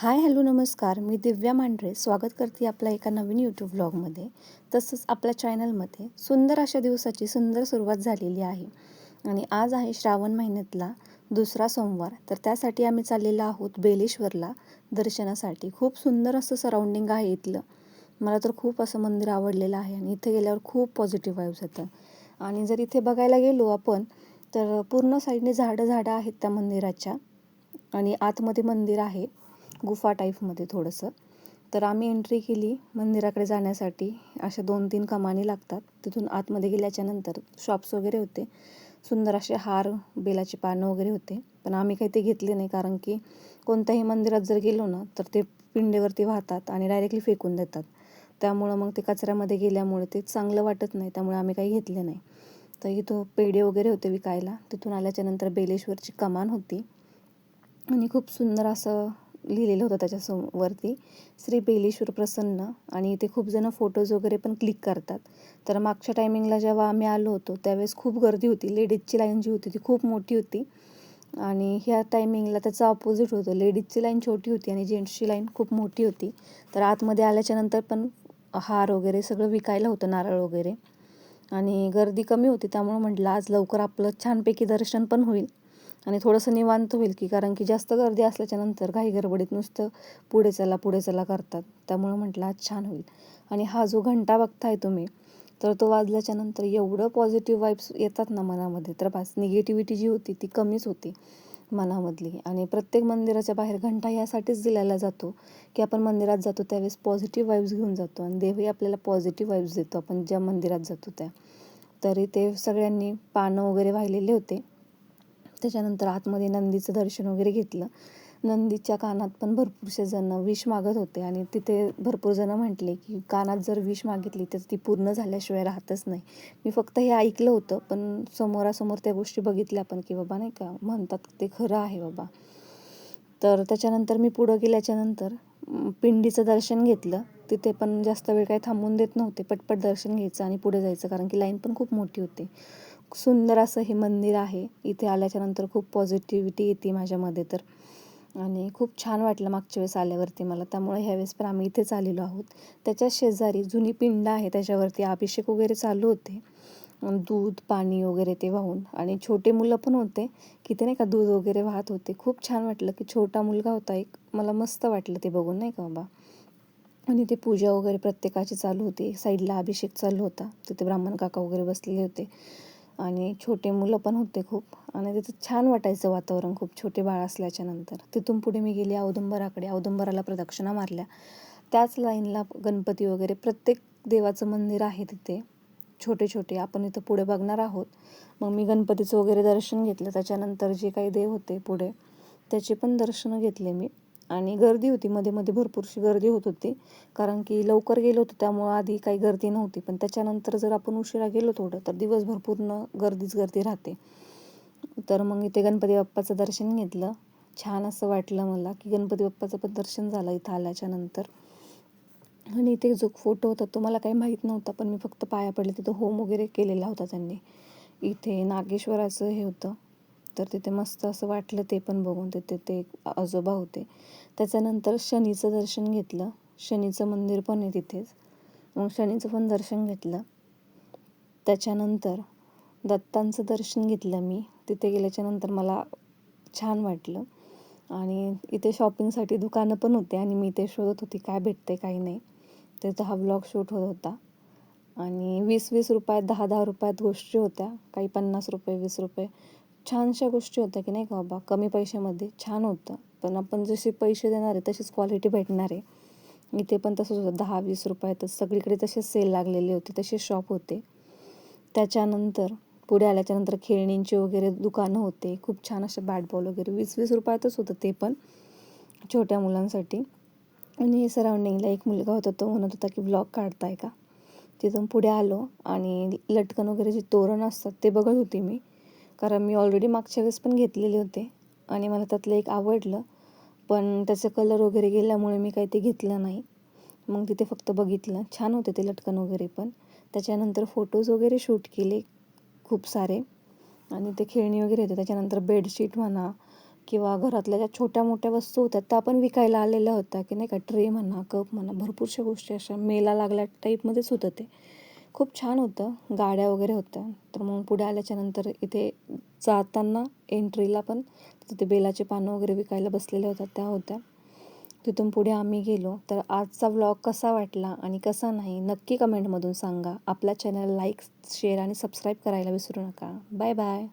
Hi hello नमस्कार. मी दिव्या मांढरे स्वागत करते आपल्या एका नवीन यूट्यूब ब्लॉगमध्ये तसंच आपल्या चॅनलमध्ये सुंदर अशा दिवसाची सुंदर सुरुवात झालेली आहे. आणि आज आहे श्रावण महिन्यातला दुसरा सोमवार. तर त्यासाठी आम्ही चाललेलो आहोत बेलेश्वरला दर्शनासाठी. खूप सुंदर असं सराउंडिंग आहे इथलं. मला तर खूप असं मंदिर आवडलेलं आहे आणि इथे गेल्यावर खूप पॉझिटिव्ह वाईव्स येतं. आणि जर इथे बघायला गेलो आपण तर पूर्ण साईडने झाडं झाडं आहेत त्या मंदिराच्या. आणि आतमध्ये मंदिर आहे. गुफा टाईपमध्ये थोडंसं. तर आम्ही एंट्री केली मंदिराकडे जाण्यासाठी. अशा दोन तीन कमानी लागतात. तिथून आतमध्ये गेल्याच्यानंतर शॉप्स वगैरे होते. सुंदर असे हार बेलाची पानं वगैरे होते. पण आम्ही काही ते घेतले नाही कारण की कोणत्याही मंदिरात जर गेलो ना तर ते पिंडेवरती वाहतात आणि डायरेक्टली फेकून देतात. त्यामुळं मग ते कचऱ्यामध्ये गेल्यामुळे ते चांगलं वाटत नाही. त्यामुळे आम्ही काही घेतले नाही. तर इथं पेढे वगैरे होते विकायला. तिथून आल्याच्यानंतर बेलेश्वरची कमान होती. आणि खूप सुंदर असं लिहिलेलं होतं त्याच्यासमोरती. श्री बेलेश्वर प्रसन्न आणि इथे खूप जण फोटोज वगैरे पण क्लिक करतात. तर मागच्या टायमिंगला जेव्हा आम्ही आलो होतो त्यावेळेस खूप गर्दी होती. लेडीजची लाईन जी होती ती खूप मोठी होती. आणि ह्या टायमिंगला त्याचं ऑपोजिट होतं. लेडीजची लाईन छोटी होती आणि जेंट्सची लाईन खूप मोठी होती. तर आतमध्ये आल्याच्यानंतर पण हार वगैरे सगळं विकायला होतं नारळ वगैरे. आणि गर्दी कमी होती त्यामुळं म्हटलं आज लवकर आपलं छानपैकी दर्शन पण होईल. आणि थोडंसं निवांत होईल की कारण की जास्त गर्दी असल्याच्यानंतर काही गडबडीत नुसतं पुढे चला पुढे चला करतात. त्यामुळं म्हटलं आज छान होईल. आणि हा जो घंटा बघताय तुम्ही तर तो वाजल्याच्यानंतर एवढं पॉझिटिव्ह वाईब्स येतात ना मनामध्ये. तर बस निगेटिव्हिटी जी होती ती कमीच होती मनामधली. आणि प्रत्येक मंदिराच्या बाहेर घंटा यासाठीच दिलेला जातो की आपण मंदिरात जातो त्यावेळेस पॉझिटिव्ह वाईब्स घेऊन जातो. आणि देवही आपल्याला पॉझिटिव्ह वाईब्स देतो आपण ज्या मंदिरात जातो त्या. तरी ते सगळ्यांनी पानं वगैरे वाहिलेले होते. त्याच्यानंतर आतमध्ये नंदीचं दर्शन वगैरे घेतलं. नंदीच्या कानात पण भरपूरसे जण विष मागत होते आणि तिथे भरपूर जण म्हटले की कानात जर विष मागितली तर ती पूर्ण झाल्याशिवाय राहतच नाही. मी फक्त हे ऐकलं होतं पण समोरासमोर त्या गोष्टी बघितल्या पण की बाबा नाही का म्हणतात ते खरं आहे बाबा. तर त्याच्यानंतर मी पुढं गेल्याच्यानंतर पिंडीचं दर्शन घेतलं. तिथे पण जास्त वेळ काही थांबून देत नव्हते पटपट दर्शन घ्यायचं आणि पुढे जायचं कारण की लाईन पण खूप मोठी होती. सुंदर असं हे मंदिर आहे. इथे आल्याच्यानंतर खूप पॉझिटिव्हिटी येते माझ्यामध्ये तर. आणि खूप छान वाटलं मागच्या वेळेस आल्यावरती मला. त्यामुळे ह्यावेळेस पण आम्ही इथेच आलेलो आहोत. त्याच्या शेजारी जुनी पिंड आहे. त्याच्यावरती अभिषेक वगैरे चालू होते. दूध पाणी वगैरे ते वाहून. आणि छोटे मुलं पण होते. की ते नाही का दूध वगैरे वाहत होते. खूप छान वाटलं की छोटा मुलगा होता एक. मला मस्त वाटलं ते बघून नाही का बाबा. आणि ते पूजा वगैरे प्रत्येकाची चालू होती. साईडला अभिषेक चालू होता. तिथे ब्राह्मण काका वगैरे बसलेले होते. आणि छोटे मुलं पण होते खूप. आणि तिथं छान वाटायचं वातावरण खूप छोटे बाळ असल्याच्या नंतर. तिथून पुढे मी गेली औदुंबराकडे. औदुंबराला प्रदक्षिणा मारल्या. त्याच लाईनला गणपती वगैरे प्रत्येक देवाचं मंदिर आहे तिथे. छोटे छोटे. आपण इथं पुढे बघणार आहोत. मग मी गणपतीचं वगैरे दर्शन घेतलं. त्याच्यानंतर जे काही देव होते पुढे त्याचे पण दर्शनं घेतले मी. आणि गर्दी होती. मध्ये मध्ये भरपूरशी गर्दी होत होती. कारण की लवकर गेलो होतो. त्यामुळं आधी काही गर्दी नव्हती. पण त्याच्यानंतर जर आपण उशिरा गेलो थोडं तर दिवसभर पूर्ण गर्दीच गर्दी राहते. तर मग इथे गणपती बाप्पाचं दर्शन घेतलं. छान असं वाटलं मला की गणपती बाप्पाचं पण दर्शन झालं इथं आल्याच्यानंतर. आणि इथे जो फोटो होता तो मला काही माहीत नव्हता. पण मी फक्त पाया पडले. तिथं होम वगैरे केलेला होता त्यांनी. इथे नागेश्वराचं हे होतं. तर तिथे मस्त असं वाटलं ते पण बघून. तिथे ते आजोबा होते. त्याच्यानंतर शनीचं दर्शन घेतलं. शनीचं मंदिर पण आहे तिथेच. मग शनीचं पण दर्शन घेतलं. त्याच्यानंतर दत्तांचं दर्शन घेतलं मी. तिथे गेल्याच्यानंतर मला छान वाटलं. आणि इथे शॉपिंगसाठी दुकानं पण होते आणि मी ते शोधत होती काय भेटते काही नाही. त्याचा हा ब्लॉग शूट होत होता. आणि वीस वीस रुपयात दहा दहा रुपयात गोष्टी होत्या. काही पन्नास रुपये वीस रुपये. छानशा गोष्टी होत्या की नाही का बाबा? कमी पैशामध्ये छान होतं. पण आपण जसे पैसे देणार आहे तशीच क्वालिटी भेटणार आहे. इथे पण तसंच होतं. दहा वीस रुपयातच सगळीकडे तसेच सेल लागलेले होते तसे शॉप होते. त्याच्यानंतर पुढे आल्याच्यानंतर खेळणींचे वगैरे दुकानं होते. खूप छान असे बॅट बॉल वगैरे. वीस वीस रुपयातच होतं ते पण छोट्या मुलांसाठी. आणि सराउंडिंगला एक मुलगा होता तो म्हणत होता की ब्लॉग काढताय का? तिथून पुढे आलो आणि लटकन वगैरे जे तोरण असतात ते बघत होते मी. कारण मी ऑलरेडी मागच्या वेळेस पण घेतलेले होते आणि मला त्यातलं एक आवडलं. पण त्याचं कलर वगैरे गेल्यामुळे मी काही ते घेतलं नाही. मग तिथे फक्त बघितलं. छान होते ते लटकन वगैरे पण. त्याच्यानंतर फोटोज वगैरे शूट केले खूप सारे. आणि ते खेळणी वगैरे होते. त्याच्यानंतर बेडशीट म्हणा किंवा घरातल्या ज्या छोट्या मोठ्या वस्तू होत्या त्या पण विकायला आलेल्या होत्या की नाही का ट्रे म्हणा कप म्हणा भरपूरशा गोष्टी अशा मेला लागल्या टाईपमध्येच होतं ते. खूप छान होतं. गाड्या वगैरे होत्या. तर मग पुढे आल्याच्यानंतर इथे जाताना एंट्रीला पण तिथे बेलाचे पानं वगैरे विकायला बसलेल्या होत्या त्या होत्या. तिथून पुढे आम्ही गेलो. तर आजचा व्लॉग कसा वाटला आणि कसा नाही नक्की कमेंटमधून सांगा. आपल्या चॅनल लाईक शेअर आणि सबस्क्राईब करायला विसरू नका. Bye bye